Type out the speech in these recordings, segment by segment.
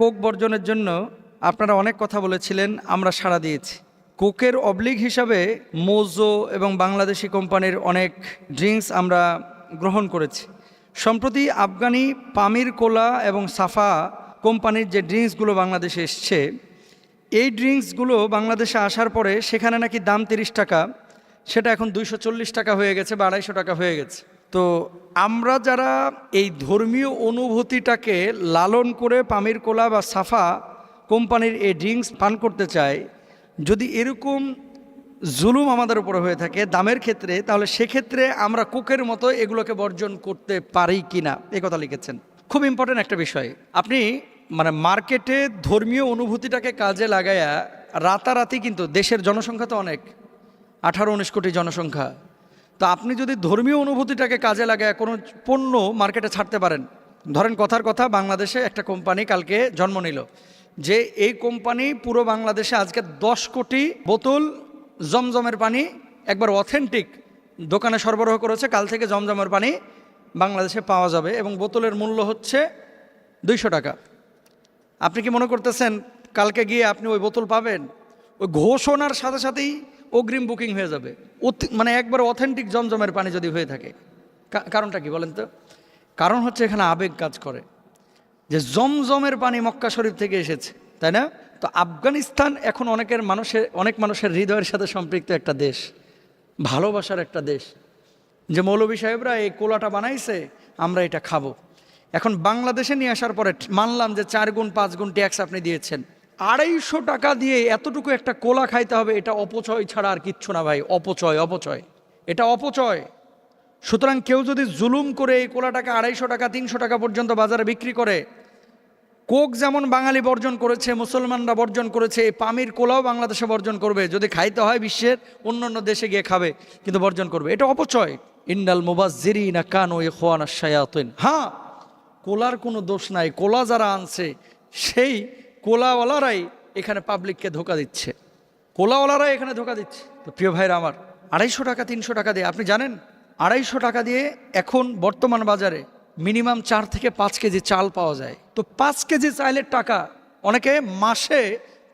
Coke বর্জনের জন্য আপনারা অনেক কথা বলেছিলেন, আমরা সাড়া দিয়েছি। কোকের অবলিগ হিসাবে মোজো এবং বাংলাদেশি কোম্পানির অনেক ড্রিঙ্কস আমরা গ্রহণ করেছি। সম্প্রতি আফগানি পামির কোলা এবং সাফা কোম্পানির যে ড্রিঙ্কসগুলো বাংলাদেশে এসছে, এই ড্রিঙ্কসগুলো বাংলাদেশে আসার পরে সেখানে নাকি দাম তিরিশ টাকা, সেটা এখন দুইশো চল্লিশ টাকা হয়ে গেছে বা আড়াইশো টাকা হয়ে গেছে। তো আমরা যারা এই ধর্মীয় অনুভূতিটাকে লালন করে পামির কোলা বা সাফা কোম্পানির এই ড্রিঙ্কস পান করতে চাই, যদি এরকম জুলুম আমাদের উপরে হয়ে থাকে দামের ক্ষেত্রে, তাহলে সেক্ষেত্রে আমরা কোকের মতো এগুলোকে বর্জন করতে পারি কি না এই কথা লিখেছেন। খুব ইম্পর্টেন্ট একটা বিষয়। আপনি মানে মার্কেটে ধর্মীয় অনুভূতিটাকে কাজে লাগায়া রাতারাতি কিন্তু দেশের জনসংখ্যা তো অনেক, আঠারো, উনিশ কোটি জনসংখ্যা। তো আপনি যদি ধর্মীয় অনুভূতিটাকে কাজে লাগায় কোনো পণ্য মার্কেটে ছাড়তে পারেন। ধরেন কথার কথা, বাংলাদেশে একটা কোম্পানি কালকে জন্ম নিল, যে এই কোম্পানি পুরো বাংলাদেশে আজকে দশ কোটি বোতল জমজমের পানি, একবার অথেন্টিক দোকানে সরবরাহ করেছে, কাল থেকে জমজমের পানি বাংলাদেশে পাওয়া যাবে এবং বোতলের মূল্য হচ্ছে দুইশো টাকা। আপনি কি মনে করতেছেন, কালকে গিয়ে আপনি ওই বোতল পাবেন? ওই ঘোষণার সাথে সাথেই অগ্রিম বুকিং হয়ে যাবে। মানে একবার অথেন্টিক জমজমের পানি যদি হয়ে থাকে। কারণটা কি বলেন তো? কারণ হচ্ছে এখানে আবেগ কাজ করে। যে জমজমের পানি মক্কা শরীফ থেকে এসেছে, তাই না? তো আফগানিস্তান এখন অনেকের মানুষের অনেক মানুষের হৃদয়ের সাথে সম্পৃক্ত একটা দেশ। ভালোবাসার একটা দেশ। যে মৌলভী সাহেবরা এই কোলাটা বানাইছে, আমরা এটা খাব। এখন বাংলাদেশে নিয়ে আসার পরে মানলাম যে চার গুণ, পাঁচ গুণ ট্যাক্স আপনি দিয়েছেন। আড়াইশো টাকা দিয়ে এতটুকু একটা কোলা খাইতে হবে, এটা অপচয় ছাড়া আর কিচ্ছু না ভাই, অপচয় অপচয়। এটা অপচয়। সুতরাং কেউ যদি জুলুম করে এই কোলাটাকে আড়াইশো টাকা, তিনশো টাকা পর্যন্ত বাজারে বিক্রি করে, কোক যেমন বাঙালি বর্জন করেছে, মুসলমানরা বর্জন করেছে, এই পামির কোলাও বাংলাদেশে বর্জন করবে। যদি খাইতে হয় বিশ্বের অন্য অন্য দেশে গিয়ে খাবে, কিন্তু বর্জন করবে। এটা অপচয়। ইন্ডাল মুবাজিরি না কানো এ খোয়ানা শায়াতিন। হ্যাঁ কোলার কোনো দোষ নাই। কোলা যারা আনছে, সেই কোলাওয়ালারাই এখানে পাবলিককে ধোকা দিচ্ছে। কোলাওয়ালারাই এখানে ধোকা দিচ্ছে। তো প্রিয় ভাইরা আমার, আড়াইশো টাকা, তিনশো টাকা দিয়ে, আপনি জানেন? আড়াইশো টাকা দিয়ে এখন বর্তমান বাজারে মিনিমাম চার থেকে পাঁচ কেজি চাল পাওয়া যায়। তো পাঁচ কেজি চাইলের টাকা অনেকে মাসে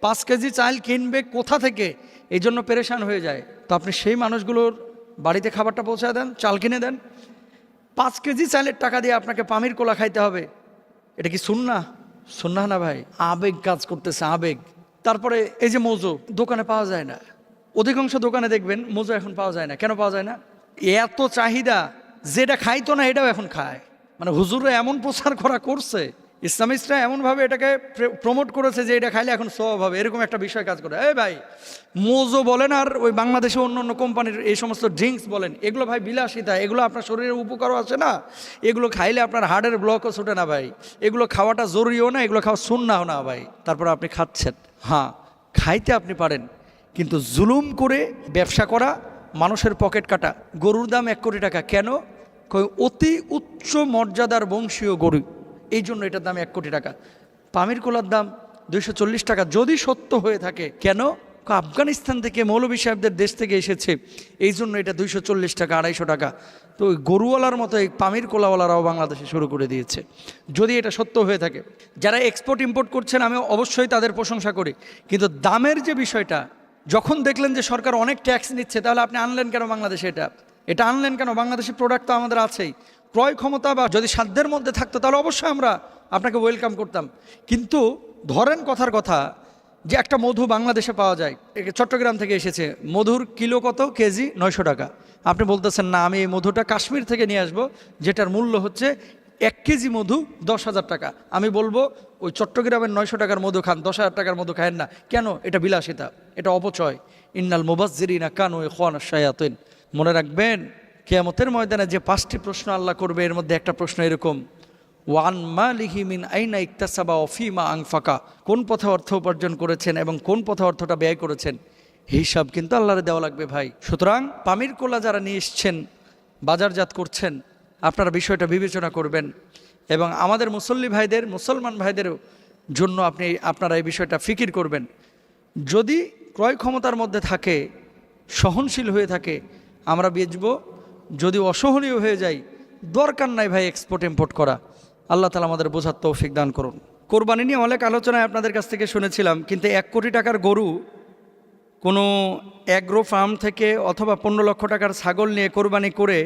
পাঁচ কেজি চাল কিনবে কোথা থেকে? এই জন্য পেরেশান হয়ে যায়। তো আপনি সেই মানুষগুলোর বাড়িতে খাবারটা পৌঁছায় দেন, চাল কিনে দেন। পাঁচ কেজি চালের টাকা দিয়ে আপনাকে পামির কোলা খাইতে হবে। এটা কি শুননা শুননা না ভাই? আবেগ কাজ করতেছে, আবেগ। তারপরে এই যে মোজো, দোকানে পাওয়া যায় না। অধিকাংশ দোকানে দেখবেন মোজো এখন পাওয়া যায় না। কেন পাওয়া যায় না? এত চাহিদা, যেটা খাইতো না, এটাও এখন খায়। মানে হুজুরে এমন প্রচার করা করছে ইসলামিস্টরা এমনভাবে এটাকে প্রমোট করেছে যে এটা খাইলে এখন সব হবে। এরকম একটা বিষয় কাজ করে। এই ভাই, মোজো বলেন আর ওই বাংলাদেশে অন্য অন্য কোম্পানির এই সমস্ত ড্রিঙ্কস বলেন, এগুলো ভাই বিলাসিতা। এগুলো আপনার শরীরের উপকারও আছে না। এগুলো খাইলে আপনার হার্টের ব্লকও ছুটে না ভাই। এগুলো খাওয়াটা জরুরিও না, এগুলো খাওয়া শুননাও না ভাই। তারপর আপনি খাচ্ছেন। হ্যাঁ খাইতে আপনি পারেন। কিন্তু জুলুম করে ব্যবসা করা, মানুষের পকেট কাটা। গরুর দাম এক কোটি টাকা। কেন? অতি উচ্চ মর্যাদার বংশীয় গরু। এই জন্য এটার দাম এক কোটি টাকা। পামির কোলার দাম দুইশো চল্লিশ টাকা। যদি সত্য হয়ে থাকে, কেন? আফগানিস্তান থেকে মৌলভী সাহেবদের দেশ থেকে এসেছে। এই জন্য এটা দুইশো চল্লিশ টাকা, আড়াইশো টাকা। তো ওই গরুওয়ালার মতো এই পামির কোলাওয়ালারাও বাংলাদেশে শুরু করে দিয়েছে। যদি এটা সত্য হয়ে থাকে। যারা এক্সপোর্ট ইম্পোর্ট করছেন আমি অবশ্যই তাদের প্রশংসা করি। কিন্তু দামের যে বিষয়টা, যখন দেখলেন যে সরকার অনেক ট্যাক্স নিচ্ছে, তাহলে আপনি আনলেন কেন বাংলাদেশে এটা? এটা আনলেন কেন? বাংলাদেশের প্রোডাক্ট তো আমাদের আছেই। ক্রয় ক্ষমতা বা যদি সাধ্যের মধ্যে থাকতো, তাহলে অবশ্যই আমরা আপনাকে ওয়েলকাম করতাম। কিন্তু ধরেন কথার কথা যে একটা মধু বাংলাদেশে পাওয়া যায়। এ চট্টগ্রাম থেকে এসেছে। মধুর কিলো কত? কেজি নয়শো টাকা। আপনি বলতেছেন, না, আমি এই মধুটা কাশ্মীর থেকে নিয়ে আসব, যেটার মূল্য হচ্ছে এক কেজি মধু দশ হাজার টাকা। আমি বলব, ওই চট্টগ্রামের নয়শো টাকার মধু খান, দশ হাজার টাকার মধু খায়েন না। কেন? এটা বিলাসিতা, এটা অপচয়। ইন্নাল মুবাজ্জিরিনা কানু খান শায়াতিন। মনে রাখবেন কেয়ামতের ময়দানে যে পাঁচটি প্রশ্ন আল্লাহ করবে, এর মধ্যে একটা প্রশ্ন এরকম, ওয়ান মালিহি মিন আইনা ইকতাসাবা অফিমা আংফাকা? কোন পথে অর্থ উপার্জন করেছেন এবং কোন পথে অর্থটা ব্যয় করেছেন? হিসাব কিন্তু আল্লাহরে দেওয়া লাগবে ভাই। সুতরাং পামির কোলা যারা নিয়ে এসছেন, বাজারজাত করছেন, আপনারা বিষয়টা বিবেচনা করবেন এবং আমাদের মুসল্লি ভাইদের, মুসলমান ভাইদেরও জন্য আপনি, আপনারা এই বিষয়টা ফিকির করবেন। যদি ক্রয় ক্ষমতার মধ্যে থাকে, সহনশীল হয়ে থাকে, আমরা বেচব যদি অসহনীয় হয়ে যায়, দরকার নাই ভাই এক্সপোর্ট ইম্পোর্ট করা। আল্লাহ তালা আমাদের বোঝার তৌফিক দান করুন। কোরবানি নিয়ে অনেক আলোচনায় আপনাদের কাছ থেকে শুনেছিলাম, কিন্তু এক কোটি টাকার গরু কোনো অ্যাগ্রো ফার্ম থেকে অথবা পনেরো লক্ষ টাকার ছাগল নিয়ে কোরবানি করে,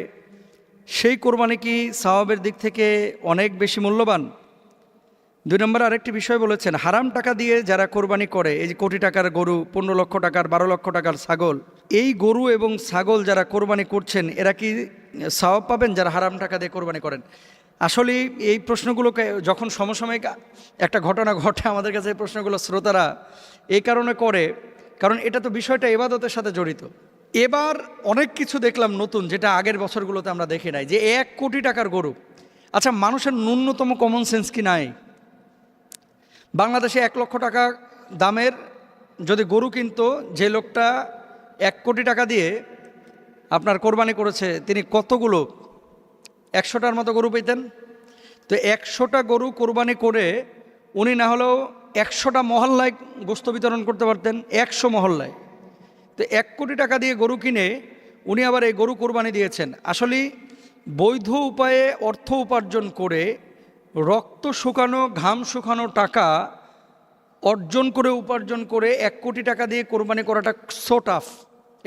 সেই কোরবানি কি সওয়াবের দিক থেকে অনেক বেশি মূল্যবান? দুই নম্বর আরেকটি বিষয় বলেছেন, হারাম টাকা দিয়ে যারা কোরবানি করে, এই যে কোটি টাকার গরু, পনেরো লক্ষ টাকার, বারো লক্ষ টাকার ছাগল এই গরু এবং ছাগল যারা কোরবানি করছেন, এরা কি সওয়াব পাবেন যারা হারাম টাকা দিয়ে কোরবানি করেন? আসলে এই প্রশ্নগুলোকে যখন সমসাময়িক একটা ঘটনা ঘটে আমাদের কাছে, এই প্রশ্নগুলো শ্রোতারা এই কারণে করে, কারণ এটা তো বিষয়টা এবাদতের সাথে জড়িত। এবার অনেক কিছু দেখলাম নতুন, যেটা আগের বছরগুলোতে আমরা দেখি নাই, যে এক কোটি টাকার গরু। আচ্ছা মানুষের ন্যূনতম কমন সেন্স কি নাই? বাংলাদেশে এক লক্ষ টাকা দামের যদি গরু কিনতো, যে লোকটা এক কোটি টাকা দিয়ে আপনার কোরবানি করেছে, তিনি কতগুলো? একশোটার মতো গরু পেতেন। তো একশোটা গরু কোরবানি করে উনি না হলেও একশোটা মহল্লায় গোস্ত বিতরণ করতে পারতেন, একশো মহল্লায়। তো এক কোটি টাকা দিয়ে গরু কিনে উনি আবার এই গরু কোরবানি দিয়েছেন। আসলে বৈধ উপায়ে অর্থ উপার্জন করে রক্ত শুকানো, ঘাম শুকানো টাকা অর্জন করে, উপার্জন করে এক কোটি টাকা দিয়ে কোরবানি করাটা সো টাফ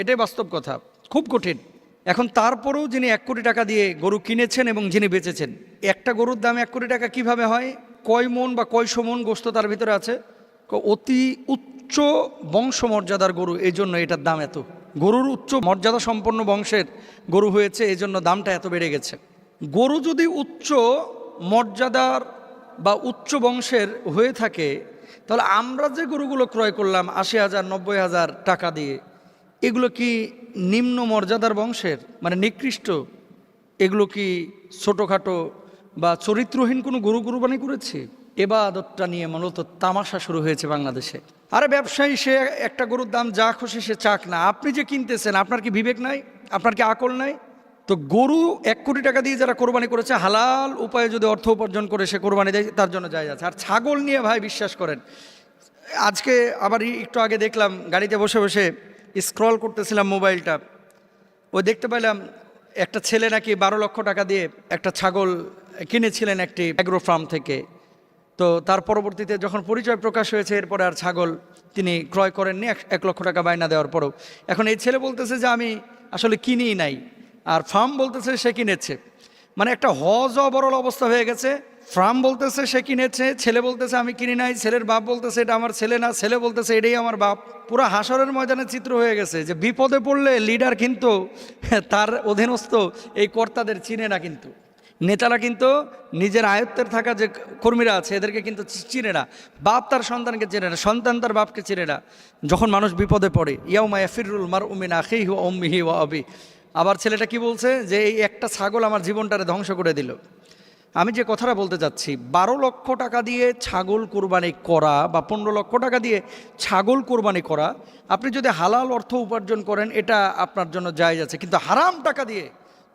এটাই বাস্তব কথা। খুব কঠিন। এখন তারপরেও যিনি এক কোটি টাকা দিয়ে গরু কিনেছেন এবং যিনি বেচেছেন, একটা গরুর দাম এক কোটি টাকা কীভাবে হয়? কয় মন বা কয়শো মন গোস্ত তার ভিতরে আছে? অতি উচ্চ বংশমর্যাদার গরু এই জন্য এটার দাম এত। গরুর উচ্চ মর্যাদা সম্পন্ন বংশের গরু হয়েছে এই জন্য দামটা এত বেড়ে গেছে। গরু যদি উচ্চ মর্যাদার বা উচ্চ বংশের হয়ে থাকে, তাহলে আমরা যে গরুগুলো ক্রয় করলাম আশি হাজার, নব্বই হাজার টাকা দিয়ে এগুলো কি নিম্ন মর্যাদার বংশের? মানে নিকৃষ্ট? এগুলো কি ছোটোখাটো বা চরিত্রহীন কোনো গরু কুরবানি করেছে? এবাদতটা নিয়ে মূলত তামাশা শুরু হয়েছে বাংলাদেশে। আরে ব্যবসায়ী, সে একটা গরুর দাম যা খুশি সে চাক না। আপনি যে কিনতেছেন, আপনার কি বিবেক নাই? আপনার কি আকল নাই? তো গরু এক কোটি টাকা দিয়ে যারা কোরবানি করেছে, হালাল উপায়ে যদি অর্থ উপার্জন করে সে কোরবানি দেয়, তার জন্য যায় আছে। আর ছাগল নিয়ে ভাই বিশ্বাস করেন, আজকে আবার একটু আগে দেখলাম, গাড়িতে বসে বসে স্ক্রল করতেছিলাম মোবাইলটা। ও দেখতে পেলাম একটা ছেলে নাকি বারো লক্ষ টাকা দিয়ে একটা ছাগল কিনেছিলেন একটি অ্যাগ্রো ফার্ম থেকে। তো তার পরবর্তীতে যখন পরিচয় প্রকাশ হয়েছে, এরপরে আর ছাগল তিনি ক্রয় করেননি, এক- লক্ষ টাকা বায়না দেওয়ার পরও। এখন এই ছেলে বলতেছে যে, আমি আসলে কিনিই নাই। আর ফার্ম বলতেছে সে কিনেছে। মানে একটা হজ অবরল অবস্থা হয়ে গেছে। ফার্ম বলতেছে সে কিনেছে, ছেলে বলতেছে, আমি কিনি নাই। ছেলের বাপ বলতেছে, এটা আমার ছেলে না। ছেলে বলতেছে, এটাই আমার বাপ। পুরো হাসরের ময়দানে চিত্র হয়ে গেছে যে বিপদে পড়লে লিডার কিন্তু তার অধীনস্থ এই কর্তাদের চিনে না কিন্তু। নেতারা কিন্তু নিজের আয়ত্তের থাকা যে কর্মীরা আছে, এদেরকে কিন্তু চিনে না। বাপ তার সন্তানকে চেনে না, সন্তান তার বাপকে চেনে না। যখন মানুষ বিপদে পড়ে, ইয়াউমা ইয়াফিরুল মার উমিন আখি হু অম্মিহি ও আবি। আবার ছেলেটা কি বলছে? যে এই একটা ছাগল আমার জীবনটারে ধ্বংস করে দিল। আমি যে কথাটা বলতে চাচ্ছি বারো লক্ষ টাকা দিয়ে ছাগল কোরবানি করা বা পনেরো লক্ষ টাকা দিয়ে ছাগল কোরবানি করা, আপনি যদি হালাল অর্থ উপার্জন করেন, এটা আপনার জন্য জায়জ আছে। কিন্তু হারাম টাকা দিয়ে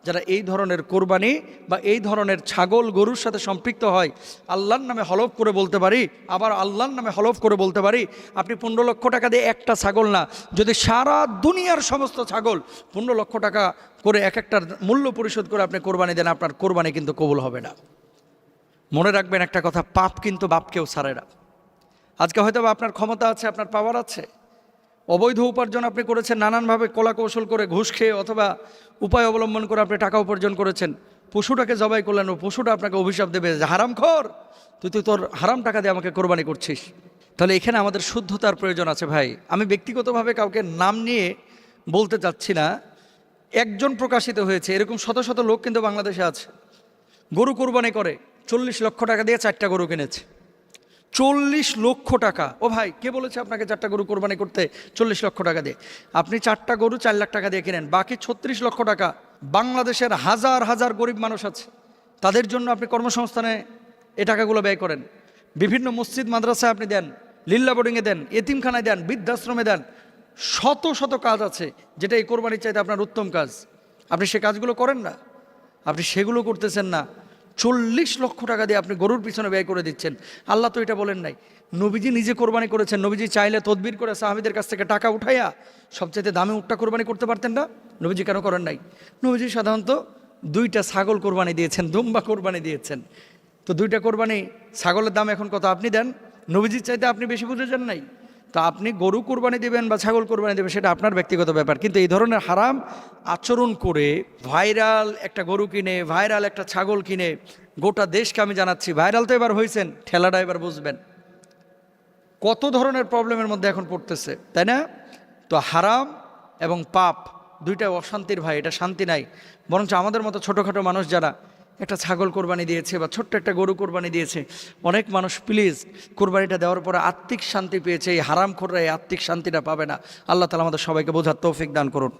যারা এই ধরনের কোরবানি বা এই ধরনের ছাগল, গরুর সাথে সম্পৃক্ত হয়, আল্লাহর নামে হলফ করে বলতে পারি, আবার আল্লাহর নামে হলফ করে বলতে পারি, আপনি পনেরো লক্ষ টাকা দিয়ে একটা ছাগল না, যদি সারা দুনিয়ার সমস্ত ছাগল পনেরো লক্ষ টাকা করে এক একটার মূল্য পরিশোধ করে আপনি কোরবানি দেন, আপনার কোরবানি কিন্তু কবুল হবে না। মনে রাখবেন একটা কথা, পাপ কিন্তু বাপকেও ছাড়ে না। আজকে হয়তো আপনার ক্ষমতা আছে, আপনার পাওয়ার আছে। অবৈধ উপার্জন আপনি করেছেন, নানানভাবে কলা কৌশল করে ঘুষ খেয়ে অথবা উপায় অবলম্বন করে আপনি টাকা উপার্জন করেছেন, পশুটাকে জবাই করলেন ও পশুটা আপনাকে অভিশাপ দেবে, যে হারাম খর, তুই তুই তোর হারাম টাকা দিয়ে আমাকে কোরবানি করছিস। তাহলে এখানে আমাদের শুদ্ধতার প্রয়োজন আছে ভাই। আমি ব্যক্তিগতভাবে কাউকে নাম নিয়ে বলতে চাচ্ছি না। একজন প্রকাশিত হয়েছে, এরকম শত শত লোক কিন্তু বাংলাদেশে আছে। গরু কোরবানি করে, চল্লিশ লক্ষ টাকা দিয়ে চারটা গরু কিনেছে। চল্লিশ লক্ষ টাকা। ও ভাই, কে বলেছে আপনাকে চারটা গরু কোরবানি করতে? চল্লিশ লক্ষ টাকা দিয়ে। আপনি চারটা গরু চার লাখ টাকা দিয়ে কিনেন। বাকি ছত্রিশ লক্ষ টাকা বাংলাদেশের হাজার হাজার গরিব মানুষ আছে। তাদের জন্য আপনি কর্মসংস্থানে এ টাকাগুলো ব্যয় করেন। বিভিন্ন মসজিদ, মাদ্রাসায় আপনি দেন, লিল্লা বোর্ডিংয়ে দেন, এতিমখানায় দেন, বৃদ্ধাশ্রমে দেন। শত শত কাজ আছে, যেটা এই কোরবানির চাইতে আপনার উত্তম কাজ। আপনি সে কাজগুলো করেন না। আপনি সেগুলো করতেছেন না। চল্লিশ লক্ষ টাকা দিয়ে আপনি গরুর পিছনে ব্যয় করে দিচ্ছেন। আল্লাহ তো এটা বলেন নাই। নবীজি নিজে কোরবানি করেছেন। নবীজি চাইলে তদবির করে সাহাবিদের কাছ থেকে টাকা উঠাইয়া সবচেয়ে দামে উঠটা কোরবানি করতে পারতেন না? নবীজি কেন করেন নাই? নবীজি সাধারণত দুইটা ছাগল কোরবানি দিয়েছেন, দুম্বা কোরবানি দিয়েছেন। তো দুইটা কোরবানি ছাগলের দাম এখন কত আপনি দেন? নবীজির চাইতে আপনি বেশি বুঝে যান নাই? তো আপনি গরু কোরবানি দেবেন বা ছাগল কোরবানি দেবেন, সেটা আপনার ব্যক্তিগত ব্যাপার। কিন্তু এই ধরনের হারাম আচরণ করে ভাইরাল একটা গরু কিনে, ভাইরাল একটা ছাগল কিনে, গোটা দেশকে আমি জানাচ্ছি, ভাইরাল তো এবার হয়েছেন ঠেলাটা এবার বুঝবেন। কত ধরনের প্রবলেমের মধ্যে এখন পড়তেছে, তাই না? তো হারাম এবং পাপ, দুইটাই অশান্তির ভাই, এটা শান্তি নাই। বরঞ্চ আমাদের মতো ছোটোখাটো মানুষ যারা একটা ছাগল কোরবানি দিয়েছে বা ছোট্ট একটা গরু কোরবানি দিয়েছে। অনেক মানুষ প্লিজ কোরবানিটা দেওয়ার পরে আত্মিক শান্তি পেয়েছে। এই হারাম খোররা এই আত্মিক শান্তিটা পাবে না। আল্লাহ তালা আমাদের সবাইকে বোঝার তৌফিক দান করুন।